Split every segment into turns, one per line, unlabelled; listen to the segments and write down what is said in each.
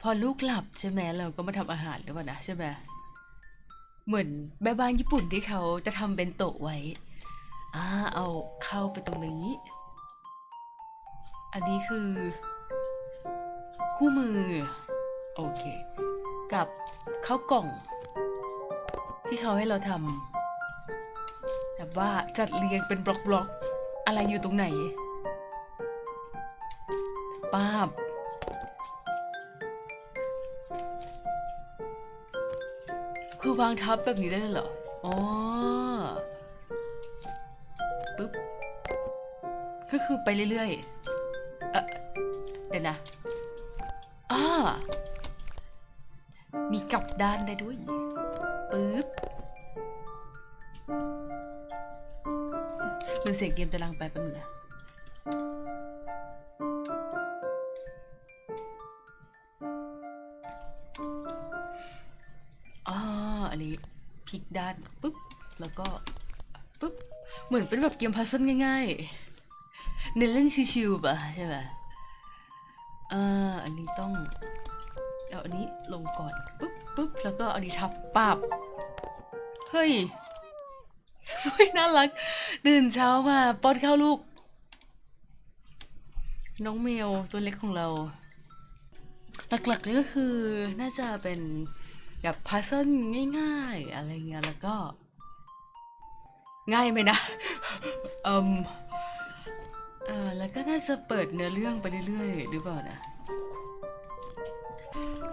พอลูกหลับใช่ไหมเราก็มาทำอาหารหรือเปล่านะใช่ไหมเหมือนแม่บ้านญี่ปุ่นที่เขาจะทำเป็นโต๊ะไว้อ่าเอาเข้าไปตรงนี้ อันนี้คือ คู่มือ โอเค กับข้าวกล่อง ที่เขาให้เราทำแบบว่าจัดเรียงเป็นบล็อกๆ อะไรอยู่ตรงไหน ป้าบ คือวางทับแบบนี้ได้เลยเหรอ อ๋อ ปึ๊บ ก็คือไปเรื่อยๆ เอ่อเดี๋ยวนะอ่ามีกลับด้านได้ด้วย ปึ๊บเหมือเสียงเกมจะลังไปแป๊บนึงนะ ด้านปุ๊บแล้วก็ปุ๊บเหมือนเป็นแบบเกมพัซเซิลง่ายๆเน้นเล่นชิวๆป่ะใช่ไหมอ่าอันนี้ต้องเอาอันนี้ลงก่อนปุ๊บปุ๊บแล้วก็เอาอันนี้ทับปับเฮ้ยเฮ้ยน่ารัก ตื่นเช้ามาป้อนข้าวลูก น้องเมลตัวเล็กของเรา หลักๆเลยก็คือน่าจะเป็น แบบพัซเซิลง่าย ๆ อะไรเงี้ยแล้วก็ ง่ายไหมนะเอืมเออแล้วก็น่าจะเปิดเนื้อเรื่องไปเรื่อยๆหรือเปล่านะ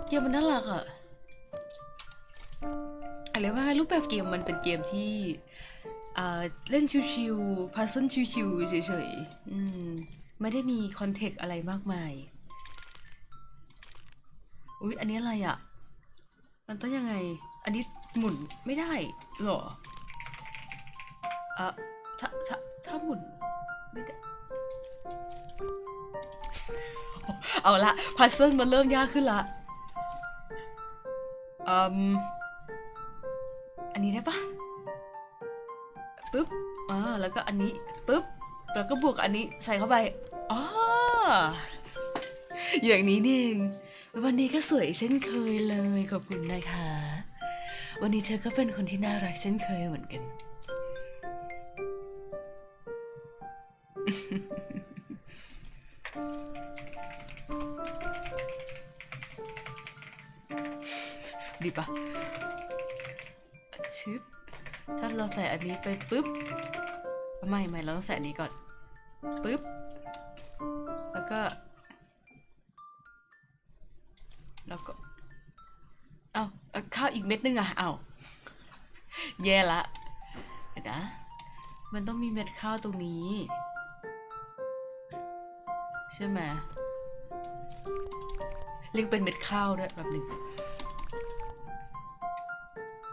เกมมันน่ารักอะอะไรว่ารูปแบบเกมมันเป็นเกมที่อ่าเล่นชิวๆพัซเซิลชิวๆเฉยๆอืมไม่ได้มีคอนเทกต์อะไรมากมาย อุ๊ย อันนี้อะไรอะ่ะ มันต้องยังไง อันนี้หมุนไม่ได้เหรอเอะถ้าถ้าถ้าหมุนไม่ได้ เอาละพัซเซิลมันเริ่มยากขึ้นละอืมอันนี้ได้ปะปึ๊บอ่าแล้วก็อันนี้ปึ๊บ แล้วก็บวกอันนี้ใส่เข้าไปอ๋ออย่างนี้นี่เอง วันนี้ก็สวยเช่นเคยเลยขอบคุณนะคะ วันนี้เธอก็เป็นคนที่น่ารักเช่นเคยเหมือนกัน ดีปะชึบถ้าเราใส่อันนี้ไปปุ๊บ ไม่ไม่เราต้องใส่อันนี้ก่อนปุ๊บ แล้วก็ แล้วก็เอาเอาข้าวอีกเม็ดนึงอะเอาแย่ละเดี๋ยนะมันต้องมีเม็ดข้าวตรงนี้ ใช่ไหมเรียกเป็นเม็ดข้าวด้วยแบบหนึ่ง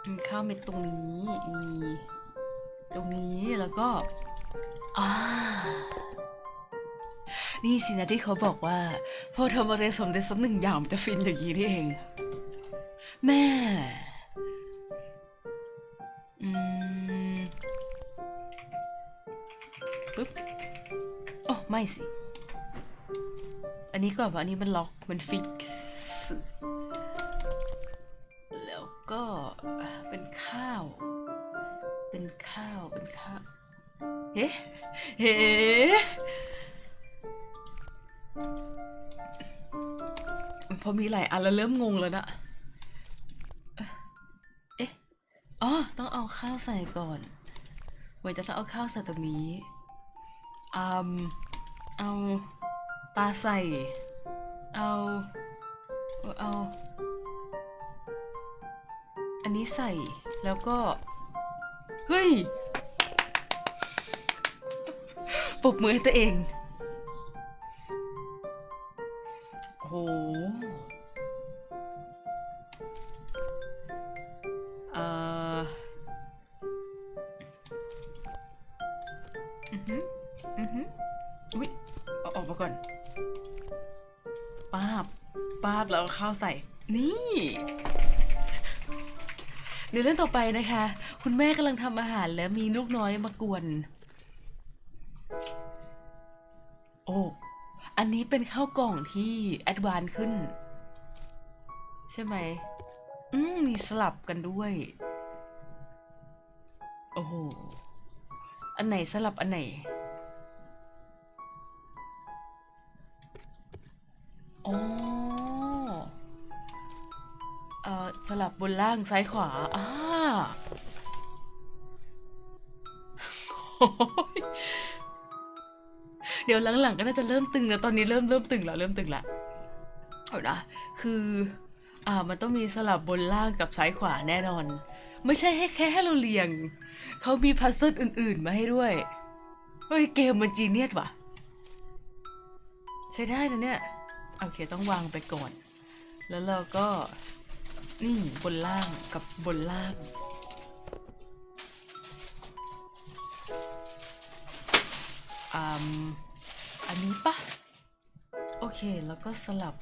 มีข้าวเม็ดตรงนี้มีตรงนี้แล้วก็อ่า นี่สินะที่เขาบอกว่า พอทำอะไรสำเร็จสักหนึ่งอย่างมันจะฟินอย่างนี้นี่เอง แม่อืมปึ๊บโอ้ไม่สิ อันนี้ก่อนเพราะอันนี้มันล็อกมันฟิกแล้วก็เป็นข้าว เป็นข้าวเป็นข้าวเฮ้เฮ้ พอมีหลายอันแล้วเริ่มงงแล้วนะเอ๊ะอ๋อต้องเอาข้าวใส่ก่อนเหมือนจะต้องเอาข้าวใส่ตรงนี้อืมเอาปลาใส่ เอาเอา อันนี้ใส่แล้วก็ เฮ้ยปบมือให้ตัวเองโอ้โห ข้าวใส่ นี่ เดี๋ยวเรื่องต่อไปนะคะ คุณแม่กำลังทำอาหารแล้วมีลูกน้อยมากวน โอ้ อันนี้เป็นข้าวกล่องที่แอดวานขึ้น ใช่ไหม อืม มีสลับกันด้วย โอ้โห อันไหนสลับอันไหน ลับบนล่างซ้ายขวาอ่าเดี๋ยวหลังๆก็น่าจะเริ่มตึงแล้วตอนนี้เริ่มเริ่มตึงแล้วเริ่มตึงละเอานะคือ อ่ามันต้องมีสลับบนล่างกับซ้ายขวาแน่นอน ไม่ใช่ให้แค่ให้เราเรียง เขามีพัซเซิลอื่น ๆ มาให้ด้วยเฮ้ยเกมมันจีเนียสว่ะ ใช้ได้นะเนี่ย โอเคต้องวางไปก่อน แล้วเราก็ นี่บนล่างกับบนล่างอืมอันนี้ปะโอเค แล้วก็สลับ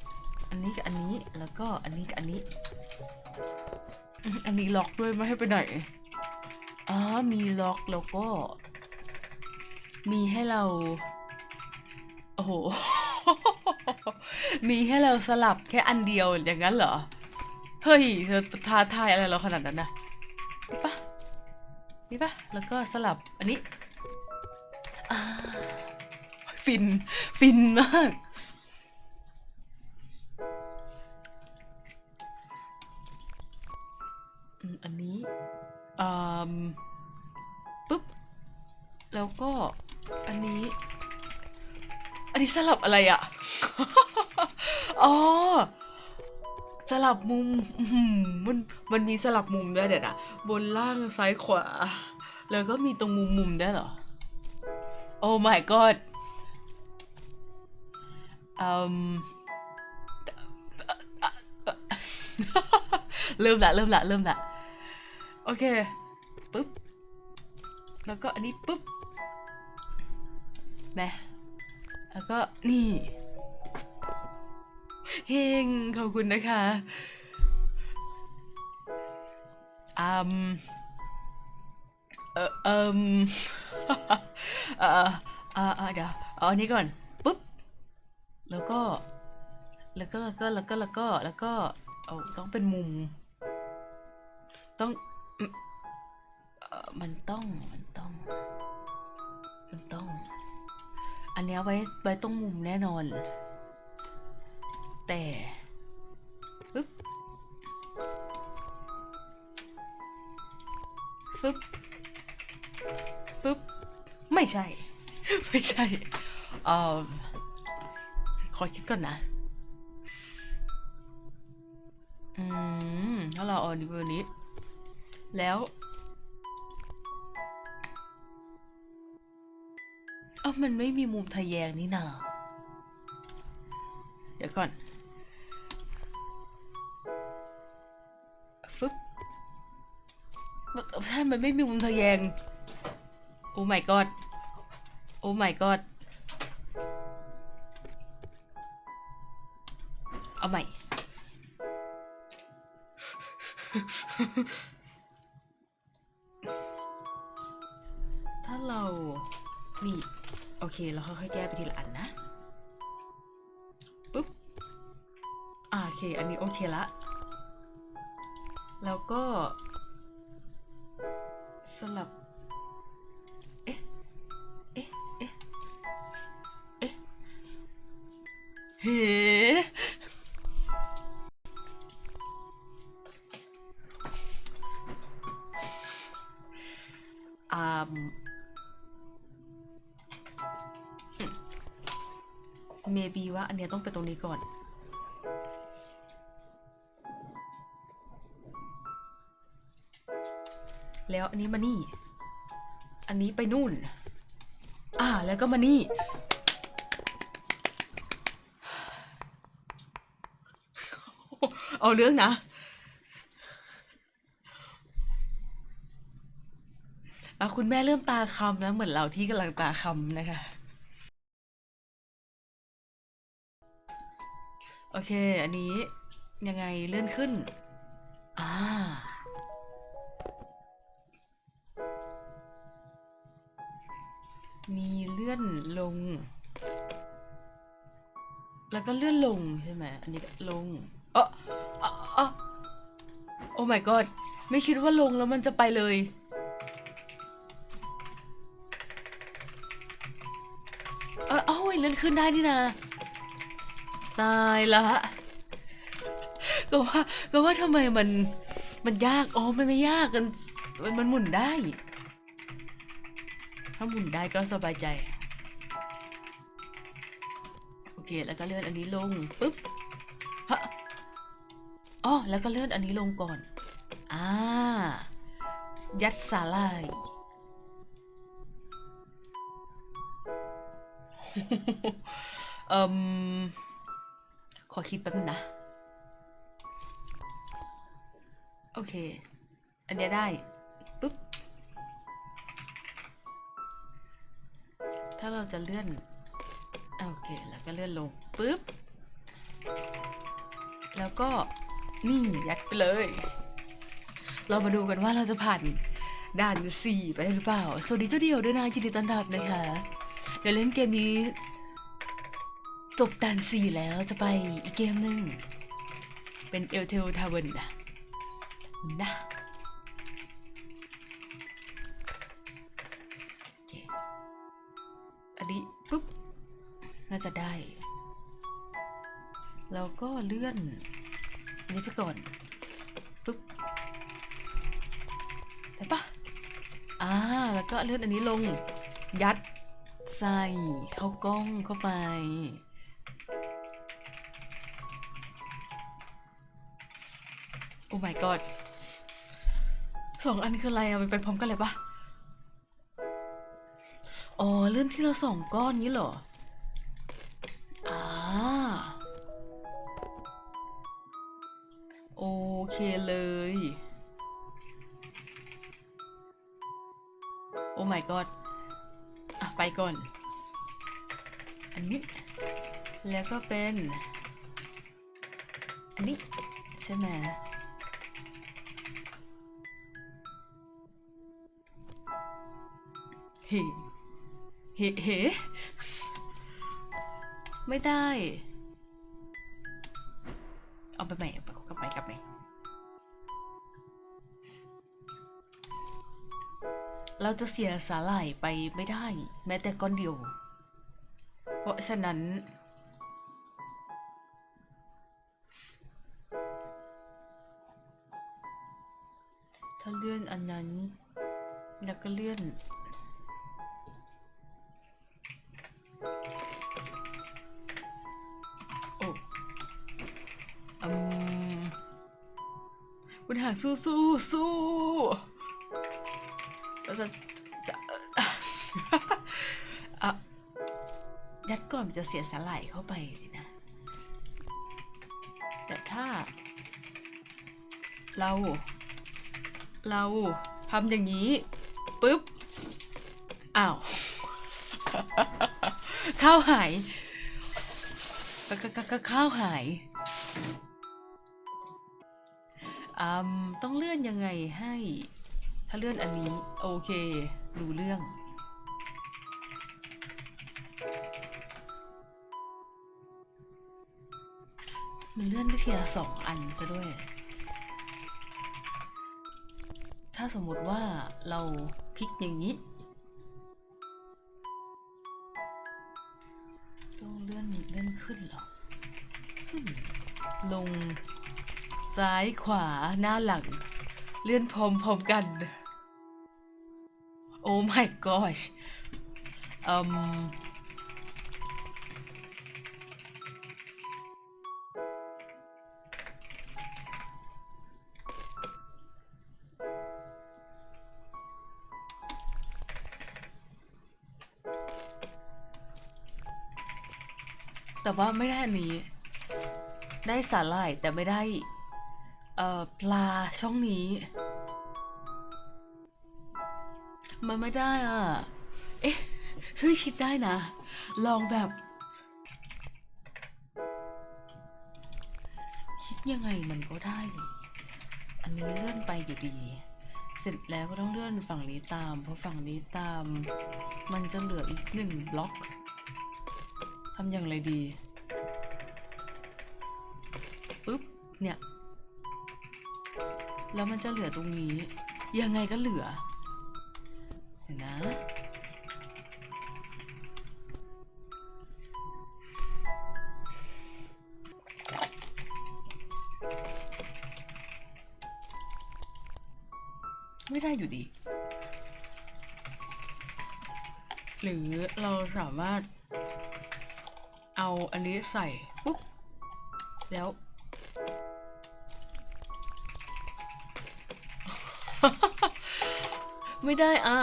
อันนี้กับอันนี้ แล้วก็อันนี้กับอันนี้ อันนี้ล็อกด้วยไม่ให้ไปไหนอ๋อมีล็อกแล้วก็ มีให้เรา โอ้โห มีให้เราสลับแค่อันเดียวอย่างนั้นเหรอ เฮ้ย เธอท้าทายอะไรเราขนาดนั้นนะนี่ปะนี่ปะแล้วก็สลับอันนี้ฟิน ฟินมาก อันนี้ปุ๊บ แล้วก็ อันนี้ อันนี้สลับอะไรอะ อ๋อ สลับมุมมันมันมีสลับมุมด้วยเดี๋ยวนะบนล่างซ้ายขวา แล้วก็มีตรงมุมมุมได้เหรอ โอ้ my god อืมเริ่มละเริ่มละเริ่มละโอเคปุ๊บแล้วก็อันนี้ปุ๊บแม่แล้วก็นี่ เฮงขอบคุณนะคะอืมเออเอมเออเออเออเดี๋ยวเอาอันนี้ก่อนปุ๊บแล้วก็แล้วก็แล้วก็แล้วก็แล้วก็แล้วก็เอาต้องเป็นมุม ต้องมันต้องมันต้อง มันต้อง อันนี้ไว้ไว้ตรงมุมแน่นอน แต่ปึ๊บปึ๊บปึ๊บไม่ใช่ ไม่ใช่เอ่อขอคิดก่อนนะ อืมถ้าเราเอาอันนี้ไปอันนี้แล้วเอ้ามันไม่มีมุมทะแยงนี่นาเดี๋ยวก่อน ใช่มันไม่มีมุมทะแยง โอ้ my god โอ้ my god เอาใหม่ ถ้าเรา นี่ โอเค เราค่อยๆแก้ไปทีละอันนะ ปุ๊บ อ่าโอเค อันนี้โอเคละ แล้วก็ สลับ เอ๊ะ เอ๊ะ เอ๊ะ เอ๊ะ เฮ้อ่าเมบีว่าอันเนี้ยต้องไปตรงนี้ก่อน อันนี้มานี่ อันนี้ไปนู่น อ่า แล้วก็มานี่ เอาเรื่องนะ คุณแม่เริ่มตาคำแล้วเหมือนเราที่กำลังตาคำนะคะ โอเค อันนี้ยังไงเลื่อนขึ้น อ่า ลง แล้วก็เลื่อนลงใช่ไหมอันนี้ลงเออเออเออโอ้ my god ไม่คิดว่าลงแล้วมันจะไปเลย เออเอ้ยเลื่อนขึ้นได้นี่นะ ตายละก็ว่าก็ว่าทำไมมันมันยากอ๋อมันไม่ยากกันมันมันหมุนได้ ถ้าหมุนได้ก็สบายใจ คแล้วก็เลื่อนอันนี้ลงปุ๊บฮะอ๋อแล้วก็เลื่อนอันนี้ลงก่อน อ่า ยัดสาลายเอ่มขอคิดแป๊บนะ โอเค อันเนี้ยได้ปุ๊บ ถ้าเราจะเลื่อน โอเค แล้วก็เลื่อนลงปุ๊บ แล้วก็นี่ยัดไปเลย เรามาดูกันว่าเราจะผ่านด่านสี่ไปได้หรือเปล่า สวัสดีเจ้าเดียวด้วยนะยินดีต้อนรับนะคะ เดี๋ยวเล่นเกมนี้ จบด่านสี่แล้วจะไปอีกเกมหนึ่งเป็นเอลเทลทาวเวนนะนะ จะได้ แล้วก็เลื่อนนี้ไปก่อนปุ๊บได้ปะอ่า แล้วก็เลื่อนอันนี้ลง ยัดใส่เข้ากล้องเข้าไป โอ้ my god สองอันคืออะไรอะมันไปพร้อมกันเลยปะอ๋อ เลื่อนที่เราสองก้อนนี้เหรอ อันนี้ แล้วก็เป็น อันนี้ ใช่ไหมเฮ้เฮ้เฮไม่ได้ เอาไปใหม่เอาไปกลับไปกลับไปเราจะเสียสาหร่ายไปไม่ได้ แม้แต่ก้อนเดียว เพราะฉะนั้น ถ้าเลื่อนอันนั้น แล้วก็เลื่อน โอ้อืมคุณหางสู้สู้สู้เราจะจะอะ ยัดก่อนมันจะเสียสาหร่ายเข้าไปสินะ แต่ถ้า เรา เราทำอย่างนี้ปุ๊บอ้าวข้าวหายก็ก็ก็ก็ข้าวหายอืมต้องเลื่อนยังไงให้ ถ้าเลื่อนอันนี้ โอเคดูเรื่อง มันเลื่อนได้ทีละสองอันซะด้วย ถ้าสมมติว่าเราพลิกอย่างนี้ ต้องเลื่อนเลื่อนขึ้นหรอ ขึ้น ลง ซ้ายขวาหน้าหลัง เลื่อนพร้อมพร้อมกัน โอ้ my gosh อืม แต่ว่าไม่ได้อันนี้ ได้สาหร่ายแต่ไม่ได้ เอ่อปลาช่องนี้ มันไม่ได้อะ เอ๊ะ ช่วยคิดได้นะ ลองแบบ คิดยังไงมันก็ได้ อันนี้เลื่อนไปอยู่ดีเสร็จแล้วก็ต้องเลื่อนฝั่งนี้ตาม เพราะฝั่งนี้ตาม มันจะเหลืออีกหนึ่งบล็อก ทำอย่างไรดีปุ๊บเนี่ย แล้วมันจะเหลือตรงนี้ ยังไงก็เหลือ เห็นนะ ใส่ปุ๊บแล้ว ไม่ได้อะ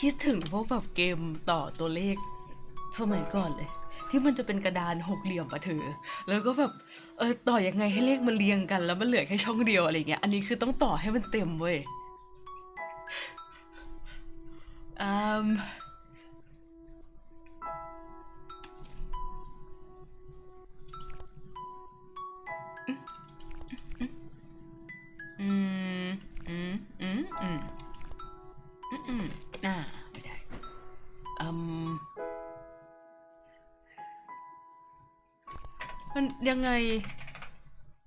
คิดถึงพวกแบบเกมต่อตัวเลขสมัยก่อนเลย ที่มันจะเป็นกระดานหกเหลี่ยมอะเธอแล้วก็แบบเออต่อยังไงให้เลขมันเรียงกัน แล้วมันเหลือแค่ช่องเดียวอะไรเงี้ยอันนี้คือต้องต่อให้มันเต็มเว้ย อืมอืมอืมอืมอืมอืมอืมอ่าไม่ได้อืมมันยังไง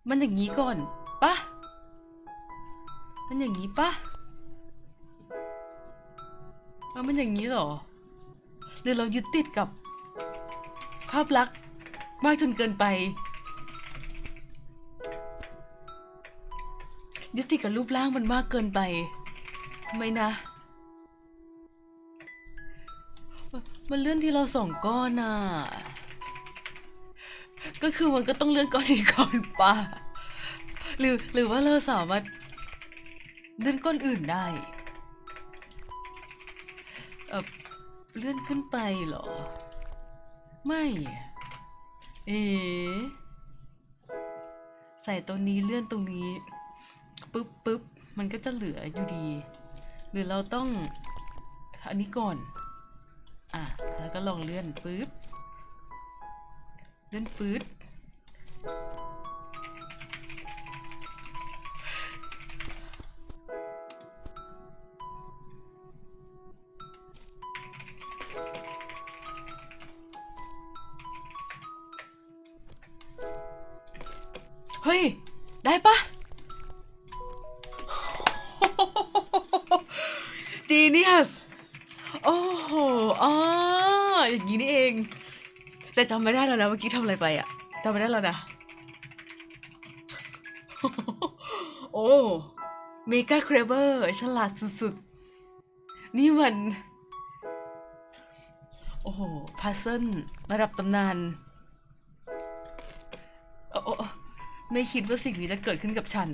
มันอย่างนี้ก่อนปะมันอย่างนี้ปะ เอามันอย่างนี้หรอ หรือเรายึดติดกับ ภาพลักษณ์มากจนเกินไป ยึดติดกับรูปร่างมันมากเกินไปทำไมนะ มันเลื่อนที่เราสองก้อนอะ ก็คือมันก็ต้องเลื่อนก้อนนี้ก่อนป่ะหรือหรือว่าเราสามารถเลื่อนก้อนอื่นได้ เลื่อนขึ้นไปเหรอ ไม่ เอ๋ใส่ตรงนี้เลื่อนตรงนี้ปึ๊บปึ๊บมันก็จะเหลืออยู่ดี หรือเราต้องอันนี้ก่อน อะ แล้วก็ลองเลื่อนปึ๊บ เลื่อนปื๊ด เฮ้ย ได้ปะจีเนียสโอ้โหอ๋ออย่างนี้นี่เอง แต่จำไม่ได้แล้วนะเมื่อกี้ทำอะไรไปอะจำไม่ได้แล้วนะ โอ้เมกาเครเบอร์ฉลาดสุดๆ นี่มัน โอ้โหพัซเซิลระดับตำนาน ไม่คิดว่าสิ่งนี้จะเกิดขึ้นกับฉัน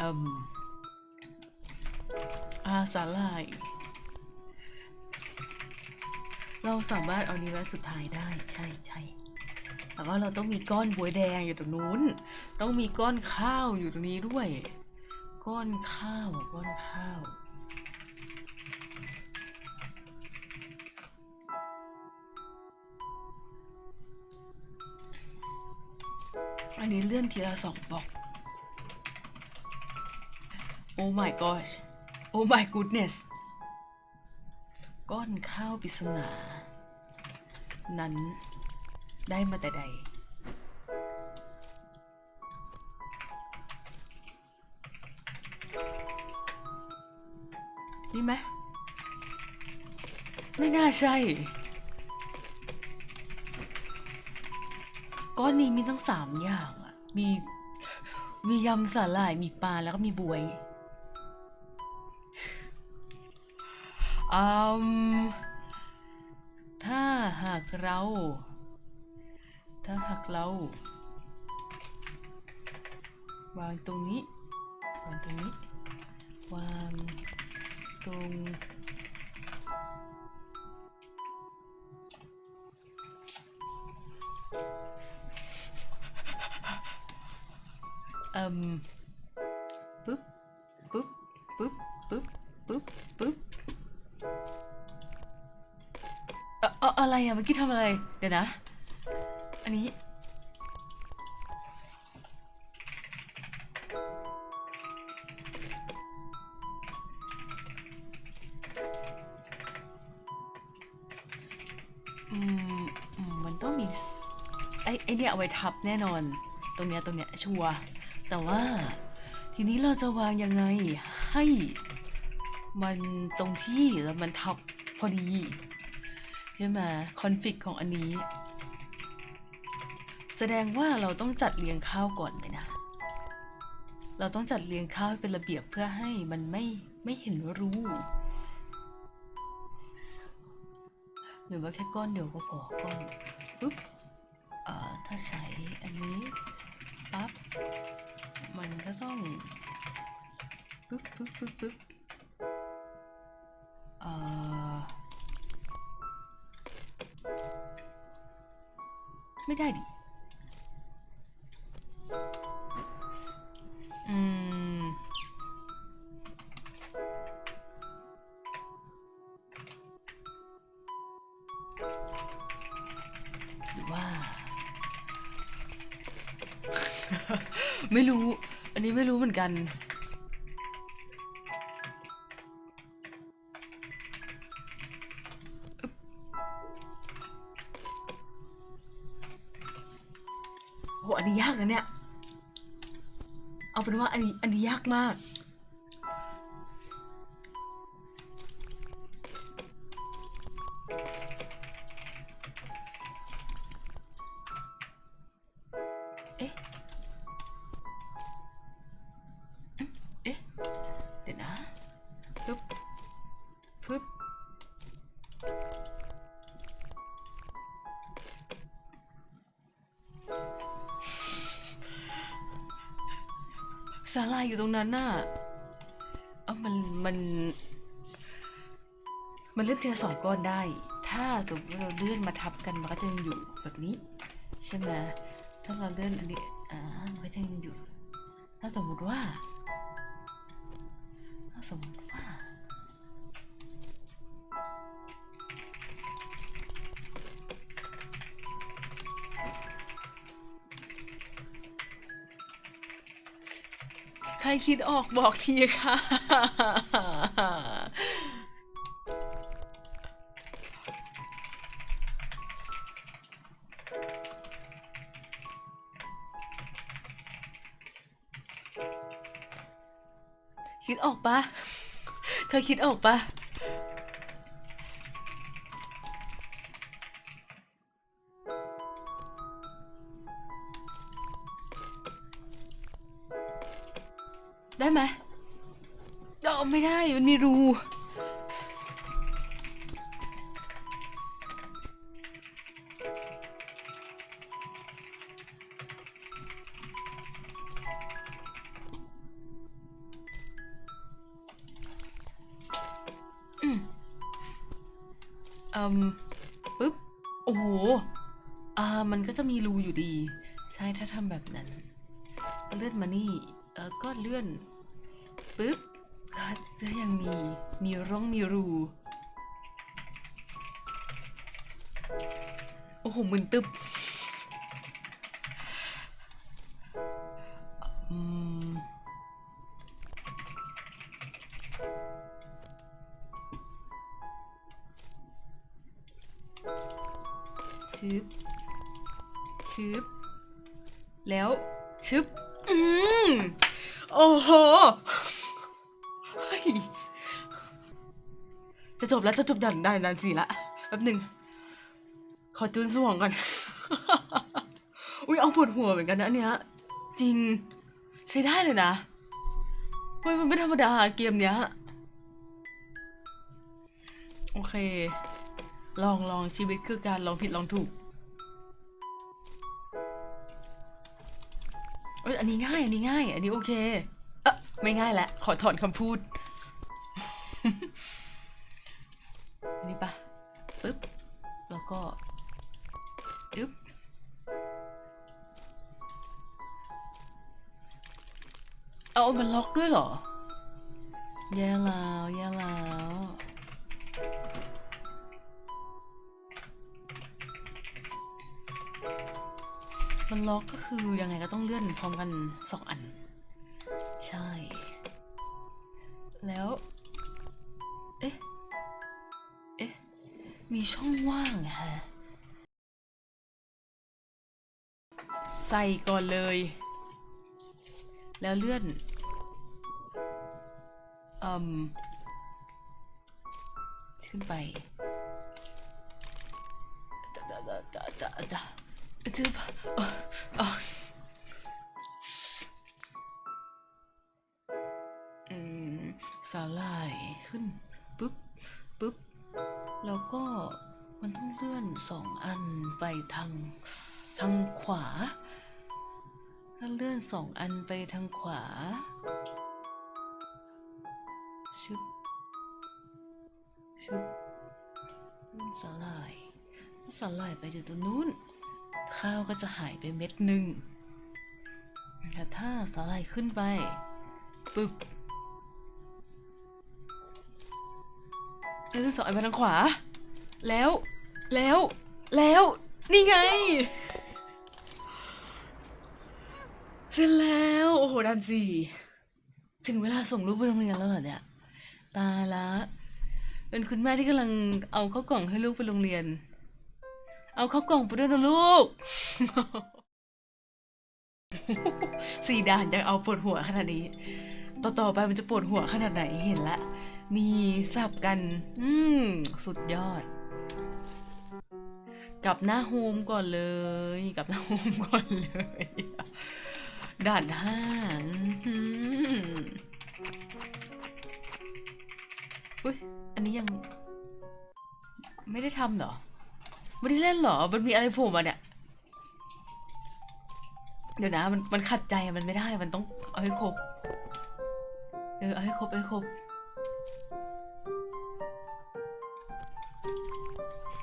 อืมอาสาลาย เราสามารถเอานี้ไว้สุดท้ายได้ใช่ใช่แต่ว่าเราต้องมีก้อนบวยแดงอยู่ตรงนู้น ต้องมีก้อนข้าวอยู่ตรงนี้ด้วย ก้อนข้าวก้อนข้าวอันนี้เลื่อนทีละสองบล็อก โอ้ my gosh โอ้ my goodness ก้อนข้าวปริศนา นั้น ได้มาแต่ใด นี่ไหมไม่น่าใช่ ก้อนนี้มีทั้งสามอย่างอะมี มียำสาหร่าย มีปลา แล้วก็มีบวยอืมาหากเรา ถ้าหากเรา วางตรงนี้ วางตรงนี้ วางตรงอืม อะไรอะเมื่อกี้ทำอะไร เดี๋ยวนะ อันนี้ อืมอืมมันต้องมีสไอ้ไอเนี่ยเอาไว้ทับแน่นอน ตรงเนี้ยตรงเนี้ยชัวร์แต่ว่า ทีนี้เราจะวางยังไงให้ มันตรงที่แล้วมันทับพอดี ใช่ไหมคอนฟิกของอันนี้ แสดงว่าเราต้องจัดเรียงข้าวก่อนเลยนะ เราต้องจัดเรียงข้าวให้เป็นระเบียบเพื่อให้มันไม่ไม่เห็นรูหรือว่าแค่ก้อนเดียวก็พอก้อนปุ๊บถ้าใช้อันนี้ปั๊บมันก็ต้องปึ๊บปึ๊บปึ๊บปึ๊บ ไม่ได้ดิ อืม หรือว่า ไม่รู้ อันนี้ไม่รู้เหมือนกัน เอาเป็นว่าอันนี้อันนี้ยากมาก อยู่ตรงนั้นน่ะเอ้ามันมัน มันเลื่อนทีละสองก้อนได้ ถ้าสมมติเราเลื่อนมาทับกันมันก็จะยังอยู่แบบนี้ ใช่ไหมถ้าเราเลื่อนอันนี้อ่ามันก็จะยังอยู่ ถ้าสมมติว่า ถ้าสมมติว่า ครคิดออกบอกทีค่ะ คิดออกปะเธอคิดออกปะ อืมปึ๊บ โอ้โห อ่า มันก็จะมีรูอยู่ดี ใช่ถ้าทำแบบนั้น เลื่อนมานี่ เออก็เลื่อนปึ๊บ ก็จะยังมี มีร่องมีรู โอ้โหมึนตึบ แล้วจะจบดันได้นานสิละแป๊บหนึ่งขอจูนสมองก่อน อุ้ยเอาปวดหัวเหมือนกันนะอันเนี้ยจริงใช้ได้เลยนะเฮ้ยมันไม่ธรรมดาเกมเนี้ย โอเค ลองลองชีวิตคือการลองผิดลองถูกเอ้ยอันนี้ง่าย อันนี้ง่าย อันนี้โอเค เอะไม่ง่ายแล้วขอถอนคำพูด มันล็อกด้วยเหรอ แย่แล้วแย่แล้วมันล็อกก็คือยังไงก็ต้องเลื่อนพร้อมกันสองอัน ใช่ แล้ว เอ๊ะ เอ๊ะ มีช่องว่างฮะ ใส่ก่อนเลย แล้วเลื่อน อืมขึ้นไปดะดะดะดะดะดะจึ๊บอะอะอืมสาลายขึ้นปึ๊บปึ๊บ แล้วก็มันต้องเลื่อนสองอันไปทางทางขวาถ้าเลื่อนสองอันไปทางขวา ชึบชึบนู่นสาลายถ้าสาลายไปอยู่ตรงนู้น ข้าวก็จะหายไปเม็ดหนึ่งแต่ถ้าสาลายขึ้นไปปึ๊บแล้วสองอันไปทางขวา แล้วแล้วแล้วนี่ไง เสร็จแล้ว โอ้โหดันสี่ ถึงเวลาส่งลูกไปโรงเรียนแล้วเหรอเนี่ย ตายละ เป็นคุณแม่ที่กำลังเอาข้าวกล่องให้ลูกไปโรงเรียน เอาข้าวกล่องไปด้วยนะลูก สี่ด่านยังเอาปวดหัวขนาดนี้ ต่อต่อไปมันจะปวดหัวขนาดไหนเห็นละ มีสับกัน อืม สุดยอด กลับหน้าโฮมก่อนเลย กลับหน้าโฮมก่อนเลย ด่านห้า อุ้ยอันนี้ยัง ไม่ได้ทำเหรอ ไม่ได้เล่นเหรอ มันมีอะไรโผล่มาเนี่ย เดี๋ยวนะ มันมันขัดใจมันไม่ได้ มันต้องเอาให้ครบ เออเอาให้ครบเอาให้ครบ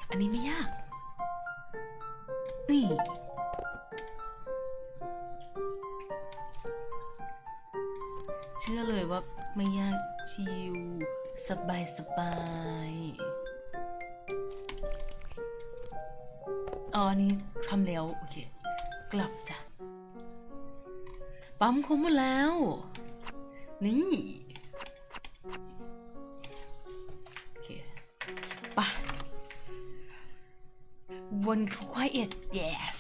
อันนี้ไม่ยาก บายสบายอ๋ออันนี้ทำแล้ว โอเค กลับจ้ะ ปั๊มครบหมดแล้ว นี่โอเคไปวนควายเอ็ด yes